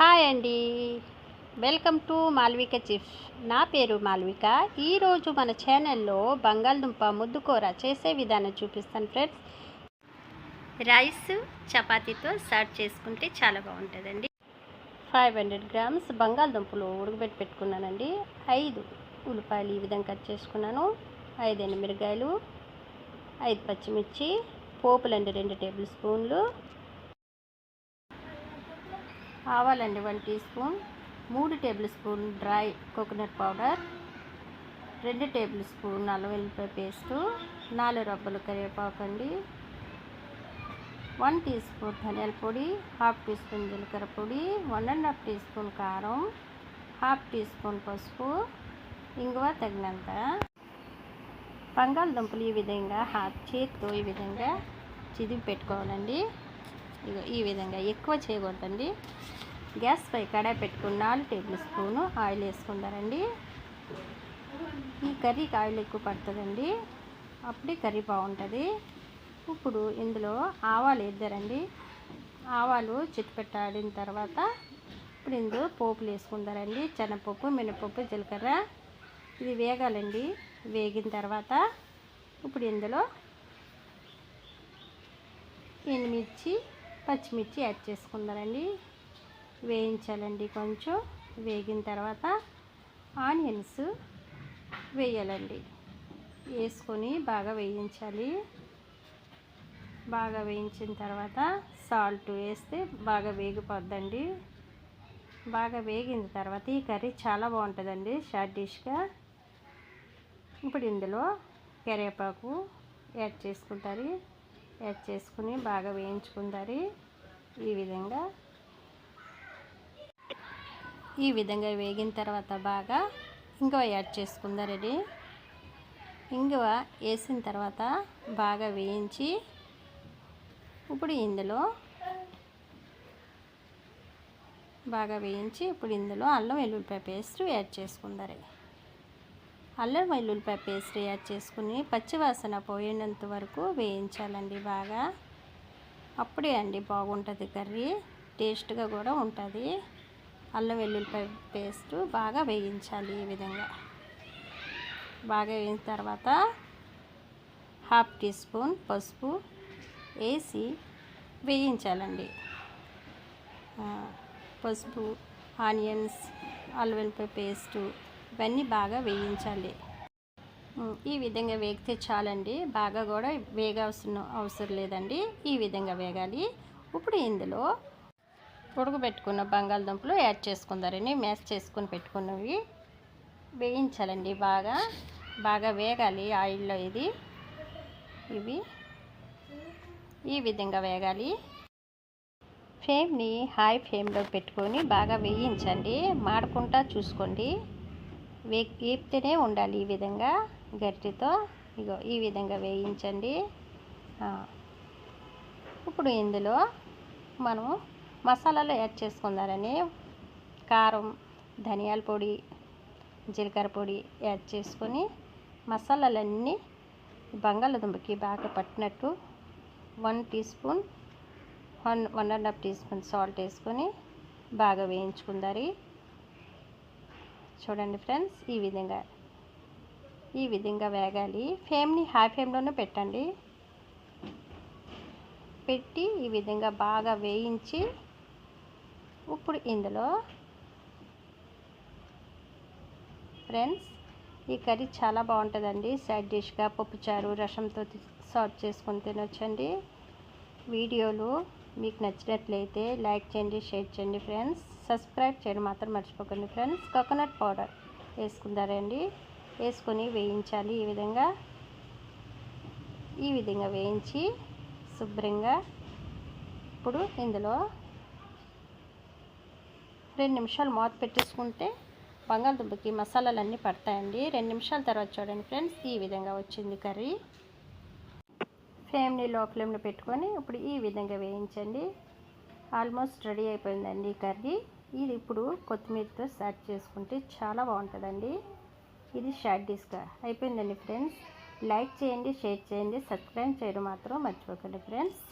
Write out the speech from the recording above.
Hi అండి. Welcome to Malvika chips. నా పేరు మాల్విక. ఈరోజు మన ఛానల్లో బంగాళదుంప ముద్దుకూర చేసే విధానం చూపిస్తాను ఫ్రెండ్స్. రైస్ చపాతీతో సర్వ్ చేసుకుంటే చాలా బాగుంటుందండి. ఫైవ్ హండ్రెడ్ గ్రామ్స్ బంగాళదుంపలు ఉడకబెట్టి పెట్టుకున్నానండి. ఐదు ఉల్లిపాయలు ఈ విధంగా కట్ చేసుకున్నాను. ఐదు ఎండుమిరకాయలు ఐదు పచ్చిమిర్చి పోపులండి రెండు టేబుల్ స్పూన్లు. ఆవాలండి వన్ టీ స్పూన్ మూడు tablespoon dry coconut powder రెండు టేబుల్ స్పూన్ అల్లం వెల్లిపాయ పేస్టు నాలుగు రబ్బలు కరివేపాకు అండి వన్ టీ స్పూన్ ధనియాల పొడి హాఫ్ టీ స్పూన్ జీలకర్ర పొడి one and half teaspoon కారం హాఫ్ టీ స్పూన్ పసుపు ఇంగువ తగినంత. బంగాళదుంపలు ఈ విధంగా హాఫ్ చేతితో ఈ విధంగా చిదివి పెట్టుకోవాలండి. ఇగో ఈ విధంగా ఎక్కువ చేయకూడదండి. గ్యాస్ పై కడాయి పెట్టుకుని నాలుగు టేబుల్ స్పూను ఆయిల్ వేసుకుంటారండి. ఈ కర్రీకి ఆయిల్ ఎక్కువ పడుతుందండి. అప్పుడే కర్రీ బాగుంటుంది. ఇప్పుడు ఇందులో ఆవాలు వేద్దారండి. ఆవాలు చిట్టుపెట్టాడిన తర్వాత ఇప్పుడు ఇందులో పోపులు వేసుకుంటారండి. శనగపప్పు మినపప్పు జీలకర్ర. ఇది వేగాలండి. వేగిన తర్వాత ఇప్పుడు ఇందులో ఎండుమిర్చి పచ్చిమిర్చి యాడ్ చేసుకుందారండి వేయించాలండి కొంచెం. వేగిన తర్వాత ఆనియన్స్ వేయాలండి. వేసుకొని బాగా వేయించాలి. బాగా వేయించిన తర్వాత సాల్ట్ వేస్తే బాగా వేగిపోద్దండి. బాగా వేగిన తర్వాత ఈ కర్రీ చాలా బాగుంటుందండి షార్ట్ డిష్గా. ఇప్పుడు ఇందులో కరివేపాకు యాడ్ చేసుకుంటారు. యాడ్ చేసుకుని బాగా వేయించుకుందరి. ఈ విధంగా. ఈ విధంగా వేగిన తర్వాత బాగా ఇంగువ యాడ్ చేసుకుందరండి ఇంగువ వేసిన తర్వాత బాగా వేయించి ఇప్పుడు ఇందులో బాగా వేయించి ఇప్పుడు ఇందులో అల్లం వెల్లుల్లిపాయ పేస్ట్ యాడ్ చేసుకుందారు. అల్లం వెల్లుల్లిపాయ పేస్ట్ యాడ్ చేసుకుని పచ్చివాసన పోయేంత వరకు వేయించాలండి బాగా. అప్పుడే అండి బాగుంటుంది కర్రీ టేస్ట్గా కూడా ఉంటుంది. అల్లం వెల్లుల్లిపాయ పేస్ట్ బాగా వేయించాలి ఈ విధంగా. బాగా వేయిన తర్వాత హాఫ్ టీ స్పూన్ పసుపు వేసి వేయించాలండి. పసుపు ఆనియన్స్ అల్లం వెల్లుల్లిపాయ పేస్టు ఇవన్నీ బాగా వేయించాలి. ఈ విధంగా వేగితే చాలండి. బాగా కూడా వేగాల్సిన అవసరం లేదండి. ఈ విధంగా వేగాలి. ఇప్పుడు ఇందులో ఉడకబెట్టుకున్న బంగాళదుంపలు యాడ్ చేసుకుందారని మ్యాష్ చేసుకొని పెట్టుకున్నవి వేయించాలండి బాగా. బాగా వేగాలి ఆయిల్లో ఇది. ఇవి. ఈ విధంగా వేగాలి. ఫ్లేమ్ని హై ఫ్లేమ్లో పెట్టుకొని బాగా వేయించండి. మాడకుండా చూసుకోండి. వేపితేనే ఉండాలి ఈ విధంగా గట్టితో ఇగో ఈ విధంగా వేయించండి. ఇప్పుడు ఇందులో మనము మసాలాలు యాడ్ చేసుకుందారని కారం ధనియాల పొడి జీలకర్ర పొడి యాడ్ చేసుకొని మసాలాలన్నీ బంగాళదుంపకి బాగా పట్టినట్టు one teaspoon one one and half teaspoon salt వేసుకొని బాగా వేయించుకుందారి. చూడండి ఫ్రెండ్స్ ఈ విధంగా ఈ విధంగా వేగాలి. ఫ్లేమ్ని హై ఫ్లేమ్లోనే పెట్టండి. పెట్టి ఈ విధంగా బాగా వేయించి ఇప్పుడు ఇందులో ఫ్రెండ్స్ ఈ కర్రీ చాలా బాగుంటుందండి. సైడ్ డిష్గా పప్పుచారు రసంతో సర్వ్ చేసుకొని తినొచ్చండి. వీడియోలు మీకు నచ్చినట్లయితే లైక్ చేయండి షేర్ చేయండి ఫ్రెండ్స్. సబ్స్క్రైబ్ చేయడం మాత్రం మర్చిపోకండి ఫ్రెండ్స్. Coconut powder వేసుకుందారండి. వేసుకొని వేయించాలి ఈ విధంగా. ఈ విధంగా వేయించి శుభ్రంగా ఇప్పుడు ఇందులో రెండు నిమిషాలు మూత పెట్టేసుకుంటే బంగాళదుంపకి మసాలాలు అన్నీ పడతాయండి. రెండు నిమిషాల తర్వాత చూడండి ఫ్రెండ్స్. ఈ విధంగా వచ్చింది కర్రీ. ఫ్లేమ్ని లో ఫ్లేమ్లో పెట్టుకొని ఇప్పుడు ఈ విధంగా వేయించండి. ఆల్మోస్ట్ రెడీ అయిపోయిందండి కర్రీ. ఇది ఇప్పుడు కొత్తిమీరతో సెట్ చేసుకుంటే చాలా బాగుంటుందండి. ఇది షార్ట్ డిస్గా అయిపోయిందండి ఫ్రెండ్స్. లైక్ చేయండి షేర్ చేయండి సబ్స్క్రైబ్ చేయడం మాత్రం మర్చిపోకండి ఫ్రెండ్స్.